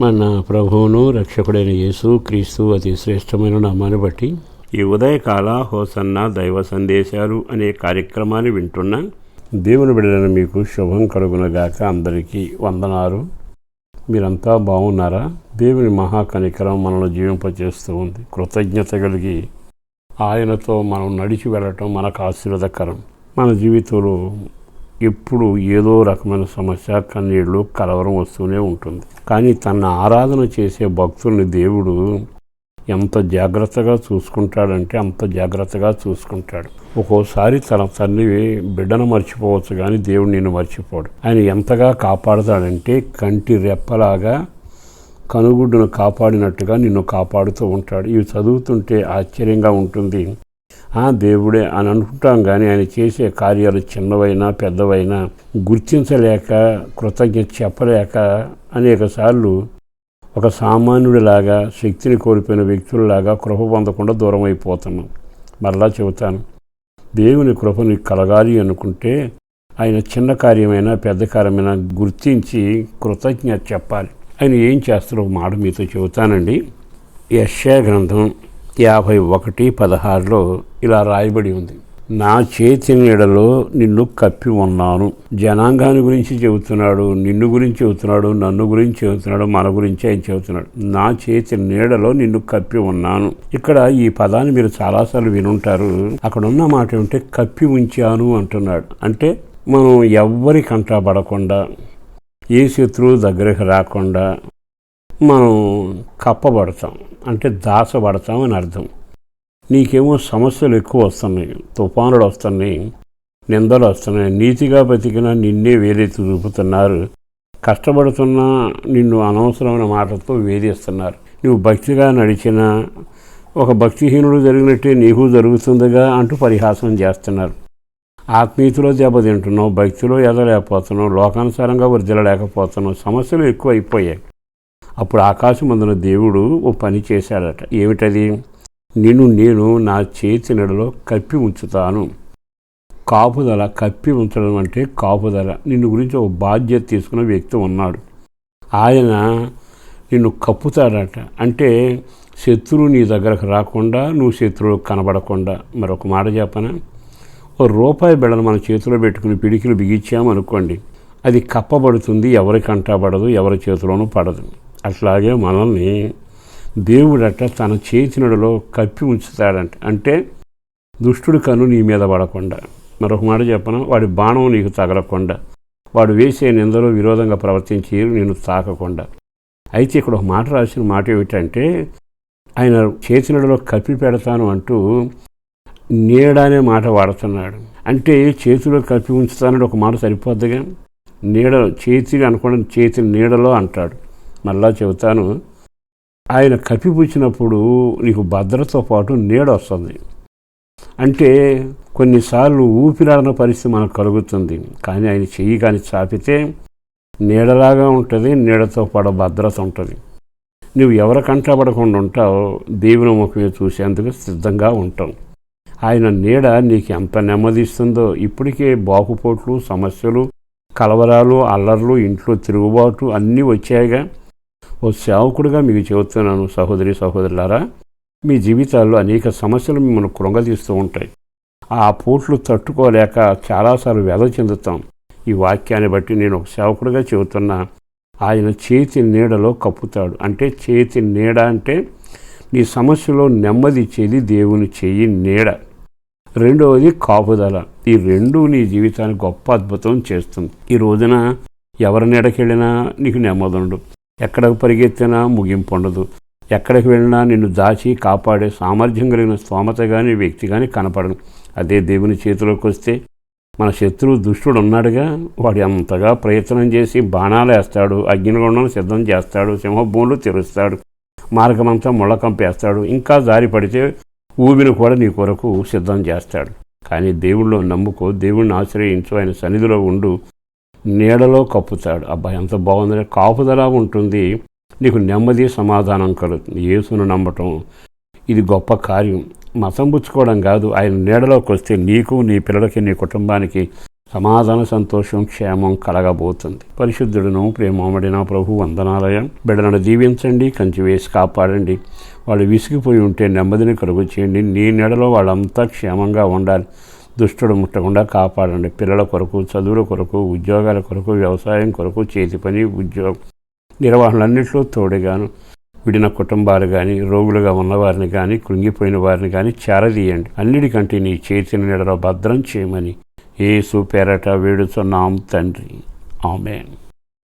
మన ప్రభువును రక్షకుడైన యేసు క్రీస్తు అతి శ్రేష్టమైన నామాన్ని బట్టి ఈ ఉదయకాల హోసన్న దైవ సందేశాలు అనే కార్యక్రమాన్ని వింటున్న దేవుని బిడ్డలను మీకు శుభం కలుగునగాక అందరికీ వందనారు మీరంతా బాగున్నారా? దేవుని మహాకనికరం మనల్ని జీవింపచేస్తూ ఉంది. కృతజ్ఞత కలిగి ఆయనతో మనం నడిచి వెళ్ళటం మనకు ఆశీర్వదకరం. మన జీవితంలో ఎప్పుడు ఏదో రకమైన సమస్య కన్నీళ్ళు కలవరం వస్తూనే ఉంటుంది. కానీ తన ఆరాధన చేసే భక్తుల్ని దేవుడు ఎంత జాగ్రత్తగా చూసుకుంటాడంటే అంత జాగ్రత్తగా చూసుకుంటాడు. ఒక్కోసారి తన తల్లి బిడ్డను మర్చిపోవచ్చు కానీ దేవుడు నిన్ను మర్చిపోడు. ఆయన ఎంతగా కాపాడుతాడంటే కంటి రెప్పలాగా కనుగుడ్డును కాపాడినట్టుగా నిన్ను కాపాడుతూ ఉంటాడు. ఇవి చదువుతుంటే ఆశ్చర్యంగా ఉంటుంది. దేవుడే అని అనుకుంటాం కానీ ఆయన చేసే కార్యాలు చిన్నవైనా పెద్దవైనా గుర్తించలేక కృతజ్ఞత చెప్పలేక అనేకసార్లు ఒక సామాన్యుడిలాగా శక్తిని కోల్పోయిన వ్యక్తులలాగా కృప పొందకుండా దూరం అయిపోతున్నాం మరలా చెబుతాను దేవుని కృపని కలగాలి అనుకుంటే ఆయన చిన్న కార్యమైనా పెద్ద కార్యమైనా గుర్తించి కృతజ్ఞత చెప్పాలి. ఆయన ఏం చేస్తారో మాట మీతో చెబుతానండి. యశ్యా గ్రంథం యాభై ఒకటి పదహారులో ఇలా రాయబడి ఉంది. నా చేతి నీడలో నిన్ను కప్పి ఉన్నాను. జనాంగాన్ని గురించి చెబుతున్నాడు నిన్ను గురించి చెబుతున్నాడు నన్ను గురించి చెబుతున్నాడు మన గురించి ఆయన చెబుతున్నాడు. నా చేతి నీడలో నిన్ను కప్పి ఉన్నాను. ఇక్కడ ఈ పదాన్ని మీరు చాలాసార్లు వినుంటారు. అక్కడ ఉన్న మాట ఏమంటే కప్పి ఉంచాను అంటున్నాడు. అంటే మనం ఎవ్వరి కంటపడకుండా ఏ శత్రువు దగ్గరికి రాకుండా మనం కప్పబడతాం అంటే దాచబడతాం అని అర్థం. నీకేమో సమస్యలు ఎక్కువ వస్తున్నాయి తుఫానులు వస్తున్నాయి నిందలు వస్తున్నాయి నీతిగా బతికిన నిన్నే వేలెత్తి చూపుతున్నారు కష్టపడుతున్నా నిన్ను అనవసరమైన మాటలతో వేధిస్తున్నారు. నువ్వు భక్తిగా నడిచిన ఒక భక్తిహీనుడు జరిగినట్టే నీకు జరుగుతుందిగా అంటూ పరిహాసం చేస్తున్నారు. ఆత్మీయతలో దెబ్బతింటున్నావు భక్తిలో ఎదలేకపోతున్నావు లోకానుసారంగా వర్దిలలేకపోతున్నావు సమస్యలు ఎక్కువ అయిపోయాయి అప్పుడు ఆకాశం అందున దేవుడు ఓ పని చేశాడట. ఏమిటది? నిన్ను నేను నా చేతి నెడలో కప్పి ఉంచుతాను. కాపుదల కప్పి ఉంచడం అంటే కాపుదల. నిన్ను గురించి ఒక బాధ్యత తీసుకున్న వ్యక్తి ఉన్నాడు. ఆయన నిన్ను కప్పుతాడట. అంటే శత్రువు నీ దగ్గరకు రాకుండా నువ్వు శత్రువు కనబడకుండా. మరొక మాట చెప్పనా? ఓ రూపాయి బిడను మన చేతిలో పెట్టుకుని పిడికిలు బిగించామనుకోండి. అది కప్పబడుతుంది ఎవరికంటా పడదు ఎవరి చేతిలోనూ పడదు. అట్లాగే మనల్ని దేవుడట తన చేతినడలో కప్పి ఉంచుతాడంట. అంటే దుష్టుడు కను నీ మీద పడకుండా. మరొక మాట చెప్పను? వాడి బాణం నీకు తగలకుండా. వాడు వేసే నిందలో విరోధంగా ప్రవర్తించి నేను తాకకుండా. అయితే ఇక్కడ ఒక మాట రాసిన మాట ఏమిటంటే ఆయన చేతినడలో కప్పి పెడతాను అంటూ నీడ అనే మాట వాడుతున్నాడు. అంటే చేతిలో కప్పి ఉంచుతానని ఒక మాట సరిపోద్దిగా? నీడ చేతి అనుకోండి చేతి నీడలో అంటాడు. మళ్ళా చెబుతాను. ఆయన కప్పిపుచ్చినప్పుడు నీకు భద్రతతో పాటు నీడ వస్తుంది. అంటే కొన్నిసార్లు ఊపిరాడిన పరిస్థితి మనకు కలుగుతుంది. కానీ ఆయన చెయ్యి కానీ చాపితే నీడలాగా ఉంటుంది నీడతో పాటు భద్రత ఉంటుంది. నువ్వు ఎవరి కంటపడకుండా ఉంటావు దేవుని ముఖమే చూసేందుకు సిద్ధంగా ఉంటాం ఆయన నీడ నీకు ఎంత నెమ్మదిస్తుందో ఇప్పటికే బాకుపోట్లు సమస్యలు కలవరాలు అల్లర్లు ఇంట్లో తిరుగుబాటు అన్నీ వచ్చాయిగా. ఓ సేవకుడిగా మీకు చెబుతున్నాను సహోదరి సహోదరులారా. మీ జీవితాల్లో అనేక సమస్యలు మిమ్మల్ని కృంగదీస్తూ ఉంటాయి. ఆ పోట్లు తట్టుకోలేక చాలాసార్లు వ్యధ చెందుతాం. ఈ వాక్యాన్ని బట్టి నేను ఒక సేవకుడిగా చెబుతున్నా ఆయన చేతి నీడలో కప్పుతాడు. అంటే చేతి నీడ అంటే నీ సమస్యలో నెమ్మది ఇచ్చేది దేవుని చేయి నీడ. రెండవది కాపుదల. ఈ రెండు నీ జీవితానికి గొప్ప అద్భుతం చేస్తుంది. ఈ రోజున ఎవరి నీడకెళ్ళినా నీకు నెమ్మదుండు. ఎక్కడకు పరిగెత్తినా ముగింపు ఉండదు. ఎక్కడికి వెళ్ళినా నిన్ను దాచి కాపాడే సామర్థ్యం కలిగిన స్తోమత కానీ వ్యక్తి కానీ కనపడను. అదే దేవుని చేతిలోకి వస్తే మన శత్రువు దుష్టుడు ఉన్నాడుగా వాడు ఎంతగా ప్రయత్నం చేసి బాణాలు వేస్తాడు అగ్నిగుండం సిద్ధం చేస్తాడు సింహభూములు తెరుస్తాడు మార్గమంతా ముళ్ళకంపేస్తాడు ఇంకా దారి పడితే ఊబిని కూడా నీ కొరకు సిద్ధం చేస్తాడు. కానీ దేవుళ్ళు నమ్ముకో దేవుణ్ణి ఆశ్రయించు ఆయన సన్నిధిలో ఉండు. నీడలో కప్పుతాడు. అబ్బా ఎంత బాగుందంటే కాపుదల ఉంటుంది. నీకు నెమ్మది సమాధానం కలుగుతుంది. యేసును నమ్మటం ఇది గొప్ప కార్యం. మతం పుచ్చుకోవడం కాదు. ఆయన నీడలోకి వస్తే నీకు నీ పిల్లలకి నీ కుటుంబానికి సమాధాన సంతోషం క్షేమం కలగబోతుంది. పరిశుద్ధుడును ప్రేమమడిన ప్రభు వందనాలయం. బిడ్డలను దీవించండి కంచి వేసి కాపాడండి. వాళ్ళు విసిగిపోయి ఉంటే నెమ్మదిని కలుగు చేయండి. నీ నెడలో వాళ్ళంతా క్షేమంగా ఉండాలి. దుష్టుడు ముట్టకుండా కాపాడండి. పిల్లల కొరకు చదువుల కొరకు ఉద్యోగాల కొరకు వ్యవసాయం కొరకు చేతి పని ఉద్యోగం నిర్వహణలన్నింటిలో తోడుగాను. విడిన కుటుంబాలు కానీ రోగులుగా ఉన్నవారిని కానీ కృంగిపోయిన వారిని కానీ చేరదీయండి. అన్నిటికంటే నీ చేతిని నీడలో భద్రం చేయమని ఏసు పేరట వేడుచున్నాం తండ్రి. ఆమెన్.